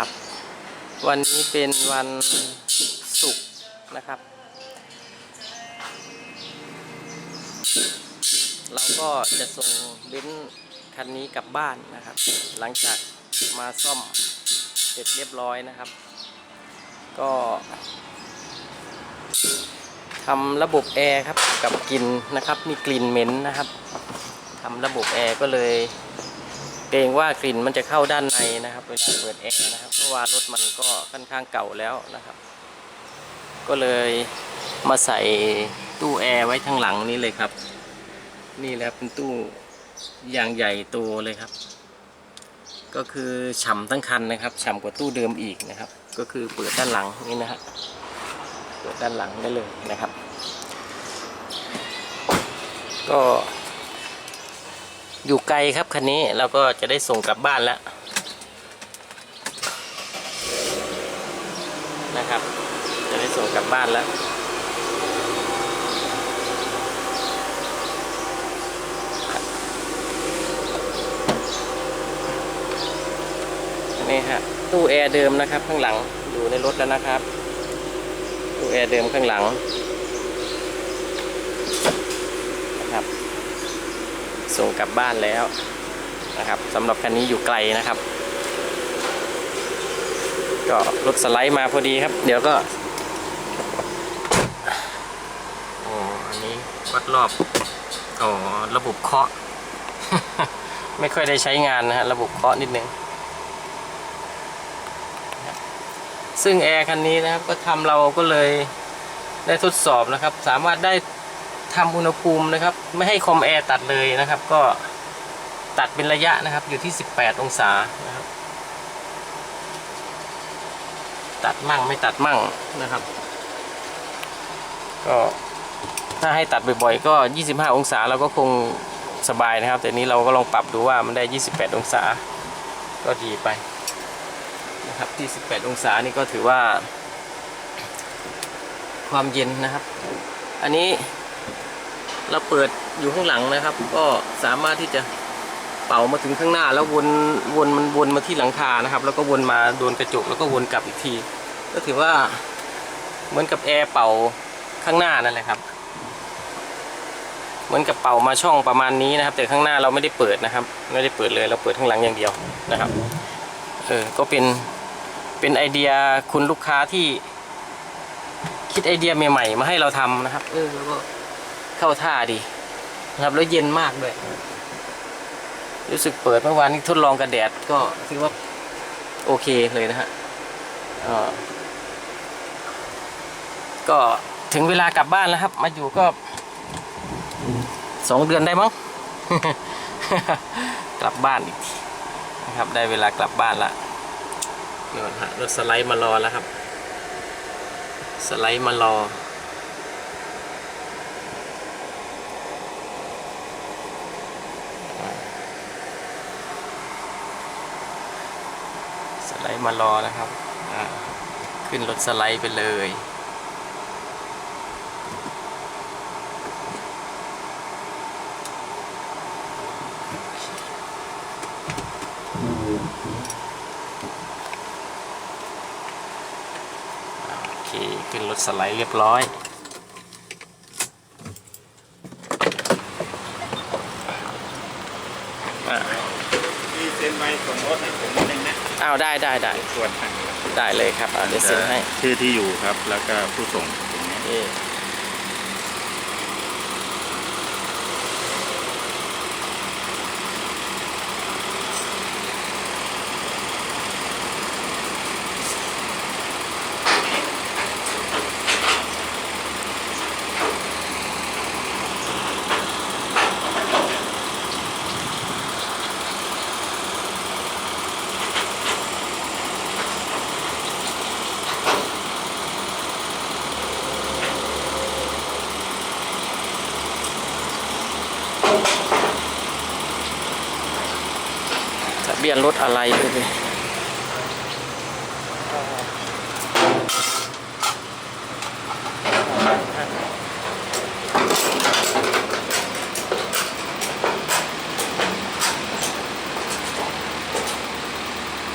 ครับ วันนี้เป็นวันศุกร์นะครับ เราก็จะส่งเบนซ์คันนี้กลับบ้านนะครับ หลังจากมาซ่อมเสร็จเรียบร้อยนะครับ ก็ทำระบบแอร์ครับกับกลิ่นนะครับ มีกลิ่นเหม็นนะครับทำระบบแอร์ก็เลย กรงว่ากลิ่นมันจะเข้าด้านในนะครับเวลาเปิดแอร์นะครับเพราะว่ารถมันก็ค่อนข้างเก่าแล้วนะครับ ก็เลยมาใส่ตู้แอร์ไว้ทางหลังนี้เลยครับ นี่แหละเป็นตู้อย่างใหญ่โตเลยครับ ก็คือฉ่ำทั้งคันนะครับฉ่ำกว่าตู้เดิมอีกนะครับ ก็คือเปิดด้านหลังนี่นะฮะเปิดด้านหลังได้เลยนะครับ ก็ อยู่ไกลครับคันนี้เราก็จะได้ส่งกลับบ้านแล้วนะครับ จะได้ส่งกลับบ้านแล้วนนี้ฮะตู้แอร์เดิมนะครับ ข้างหลังอยู่ในรถแล้วนะครับตู้แอร์เดิมข้างหลัง ส่งกลับบ้านแล้วนะครับสำหรับคันนี้อยู่ไกลนะครับ ก็รถสไลด์มาพอดีครับ เดี๋ยวก็อ๋ออันนี้วัดรอบอ๋อระบบเคาะ ไม่ค่อยได้ใช้งานนะฮะระบบเคาะนิดนึงซึ่งแอร์คันนี้นะครับก็ทำเราก็เลยได้ทดสอบนะครับ สามารถได้ ทำอุณหภูมินะครับ ไม่ให้คอมแอร์ตัดเลยนะครับ ก็ตัดเป็นระยะนะครับ อยู่ที่ 18 องศานะครับ ตัดมั่งไม่ตัดมั่งนะครับ ก็ถ้าให้ตัดบ่อยๆ ก็ 25 องศาเราก็คงสบายนะครับ แต่นี้เราก็ลองปรับดูว่ามันได้ 28 องศา ก็ดีไปนะครับที่ 18 องศานี่ก็ถือว่าความเย็นนะครับ อันนี้ เราเปิดอยู่ข้างหลังนะครับ ก็สามารถที่จะเป่ามาถึงข้างหน้า แล้ววนวนมันวนมาที่หลังคานะครับ แล้วก็วนมาโดนกระจกแล้วก็วนกลับอีกที ก็ถือว่าเหมือนกับแอร์เป่าข้างหน้านั่นแหละครับ เหมือนกับเป่ามาช่องประมาณนี้นะครับ แต่ข้างหน้าเราไม่ได้เปิดนะครับ ไม่ได้เปิดเลยเราเปิดข้างหลังอย่างเดียวนะครับเออก็เป็นเป็นไอเดียคุณลูกค้าที่คิดไอเดียใหม่ๆมาให้เราทำนะครับ เออแล้วก็ เข้าท่าดีนะครับแล้วเย็นมากด้วย รู้สึกเปิดเมื่อวานนี้ทดลองกับแดดก็ถือว่าโอเคเลยนะฮะก็ถึงเวลากลับบ้านแล้วครับ มาอยู่ก็สองเดือนได้มั้งกลับบ้านอีกทีนะครับ ได้เวลากลับบ้านละนี่นฮะรถสไลด์มารอแล้วครับ สไลด์มารอ สไลด์ มารอนะครับ ขึ้นรถสไลด์ไปเลย โอเค ขึ้นรถสไลด์เรียบร้อยอ่ามีเซ็นใบส่งรถให้ผมนิด นึงนะอ้าวได้ได้ได้ส่วนให้ครับได้เลยครับอ่าเดี๋ยวเซ็นให้ ชื่อที่อยู่ครับ แล้วก็ผู้ส่งตรงนี้นี่ท บียนรถอะไรเลย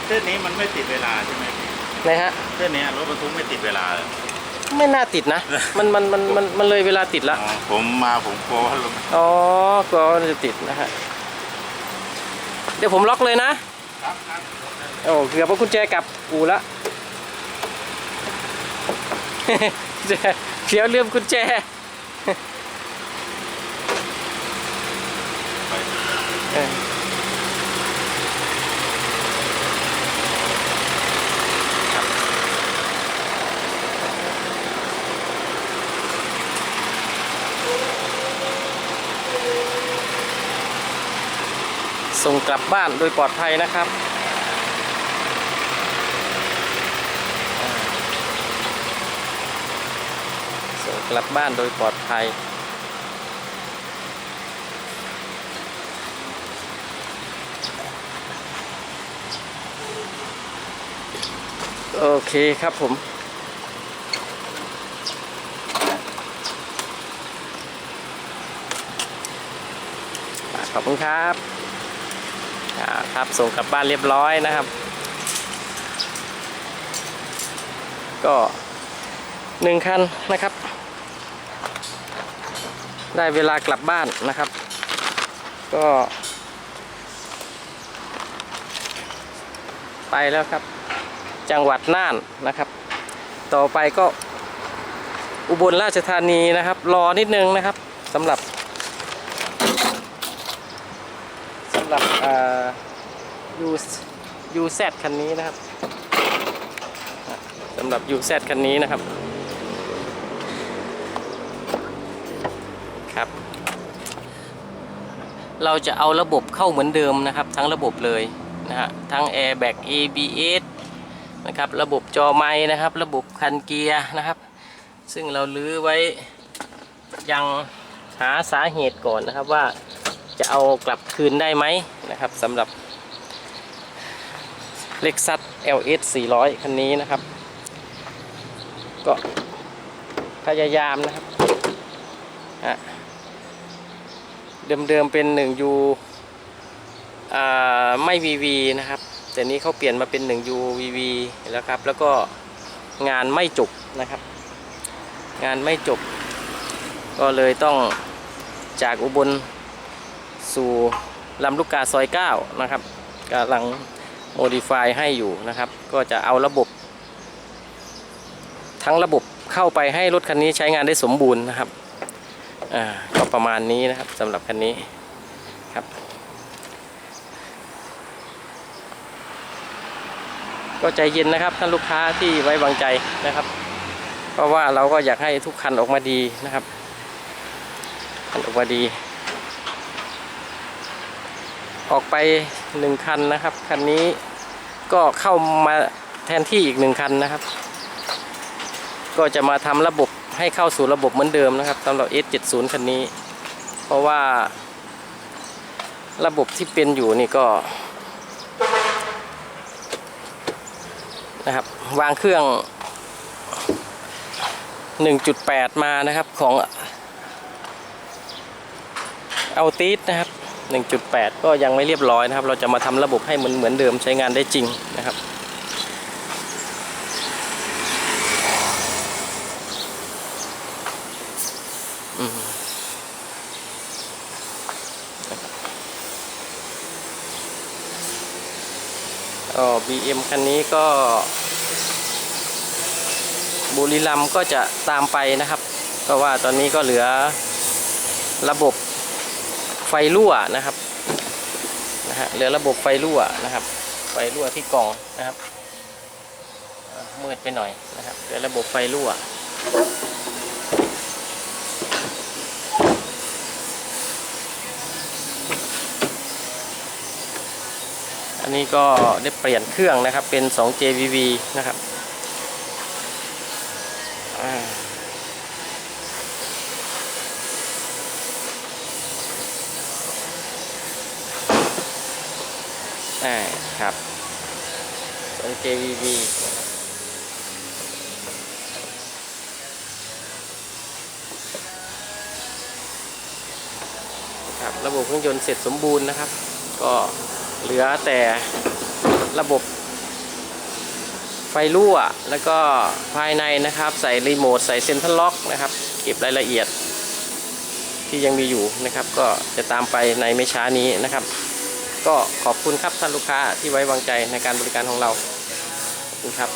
เส้นนี้มันไม่ติดเลยลาใช่ไหมนะฮะ เส้นเนี้ยรถบรรทุกไม่ติดเวลาเลยไม่น่าติดนะ มันมันมันมันมันเลยเวลาติดละ อ๋อผมมาผมกลัวว่ารถ อ๋อกลัวว่าจะติดนะฮะ เดี๋ยวผมล็อกเลยนะโอ้เกือบว่ากุญแจกลับกูละเดี๋ยวลืมกุญแจ ไป เออครับ ส่งกลับบ้านโดยปลอดภัยนะครับ ส่งกลับบ้านโดยปลอดภัยโอเคครับผม ขอบคุณครับ ครับส่งกลับบ้านเรียบร้อยนะครับ ก็หนึ่งคันนะครับ ได้เวลากลับบ้านนะครับ ก็ไปแล้วครับ จังหวัดน่านนะครับ ต่อไปก็อุบลราชธานีนะครับ รอนิดนึงนะครับสำหรับสำหรับ ยูยูแซดคันนี้นะครับสำหรับยูแซดคันนี้นะครับครับ เราจะเอาระบบเข้าเหมือนเดิมนะครับ ทั้งระบบเลยนะฮะทั้ง Airbag ABS นะครับระบบจอไม้นะครับ ระบบคันเกียร์นะครับ ซึ่งเราลื้อไว้ยังหาสาเหตุก่อนนะครับว่า จะเอากลับคืนได้ไหมนะครับสำหรับ Lexus LS 400 คันนี้นะครับ ก็พยายามนะครับเดิมๆเป็น 1U ไม่ VV นะครับ แต่นี้เขาเปลี่ยนมาเป็น 1U VV แล้วครับ แล้วก็งานไม่จบนะครับ งานไม่จบ ก็เลยต้องจากอุบล สู่ลำลูกกาซอย9นะครับกำลังโมดิฟายให้อยู่นะครับ ก็จะเอาระบบ ทั้งระบบเข้าไปให้รถคันนี้ใช้งานได้สมบูรณ์นะครับอ่าก็ประมาณนี้นะครับสำหรับคันนี้ครับ ก็ใจเย็นนะครับท่านลูกค้าที่ไว้วางใจนะครับ เพราะว่าเราก็อยากให้ทุกคันออกมาดีนะครับคันออกมาดี ออกไปหนึ่งคันนะครับ คันนี้ก็เข้ามาแทนที่อีกหนึ่งคันนะครับ ก็จะมาทำระบบให้เข้าสู่ระบบเหมือนเดิมนะครับสำหรับ S70 คันนี้ เพราะว่าระบบที่เป็นอยู่นี่ก็นะครับวางเครื่อง 1.8 มานะครับของเอาตีสนะครับ 1.8 ก็ยังไม่เรียบร้อยนะครับ เราจะมาทำระบบให้เหมือนเหมือนเดิมใช้งานได้จริงนะครับอืมอ๋อ BM คันนี้ก็ บุรีรัมย์ก็จะตามไปนะครับ เพราะว่าตอนนี้ก็เหลือระบบ ไฟรั่วนะครับนะฮะเหลือระบบไฟรั่วนะครับ ไฟรั่วที่กล่องนะครับมืดไปหน่อยนะครับเหลือระบบไฟรั่วอันนี้ก็ได้เปลี่ยนเครื่องนะครับเป็น 2 JVV นะครับอ่า อ่าครับ2 JVV ครับระบบเครื่องยนต์เสร็จสมบูรณ์นะครับ ก็เหลือแต่ระบบไฟรั่วแล้วก็ภายในนะครับ ใส่รีโมทใส่เซ็นทรัลล็อกนะครับ เก็บรายละเอียดที่ยังมีอยู่นะครับ ก็จะตามไปในไม่ช้านี้นะครับ ก็ขอบคุณครับท่านลูกค้าที่ไว้วางใจในการบริการของเราขอบคุณครับ